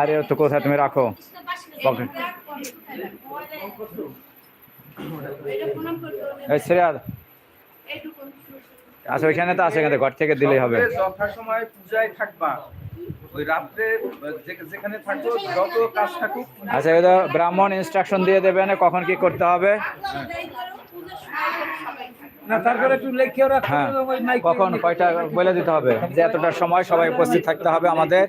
আরে ও তো কোথায় তুমি রাখো? আচ্ছা ওইখানে তো আছে এখানে ঘর থেকে দিলেই হবে। সময় পূজায় থাকবা। ওই রাত্রে যেখানে থাকব যত কাজ থাকুক। আচ্ছা ব্রাহ্মণ ইনস্ট্রাকশন দিয়ে দেবেন কখন কি করতে হবে? না তারপরে একটু লেখিও রাখতে হ্যাঁ। হবে, ওই মাইকে কখন কয়টা বলে দিতে হবে? যে এতটার সময় সবাই উপস্থিত থাকতে হবে আমাদের।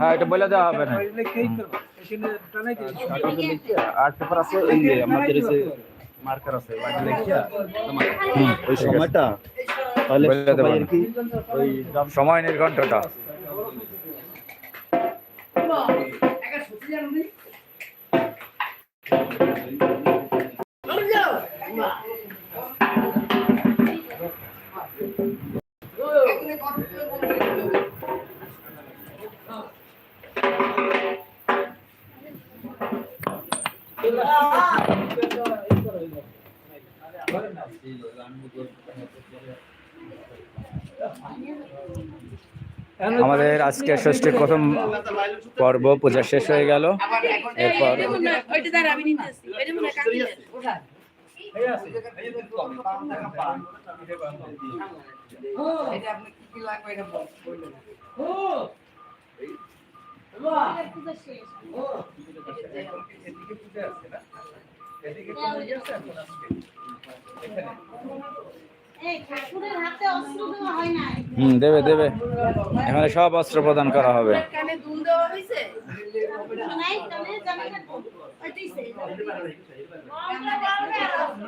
হ্যাঁ, এটা বলে দেওয়া হবে না। লেখিয়েই করব এখানে টানাই দিবি। আর পেপার আছে এই যে আমাদের যে মার্কার আছে ওই সময়টা তাহলে সময় নির্ঘণ্টটা। আমাদের আজকে ষষ্ঠীর প্রথম পর্ব পূজা শেষ হয়ে গেল। এরপর হুম দেবে দেবে। এখানে সব অস্ত্র প্রদান করা হবে।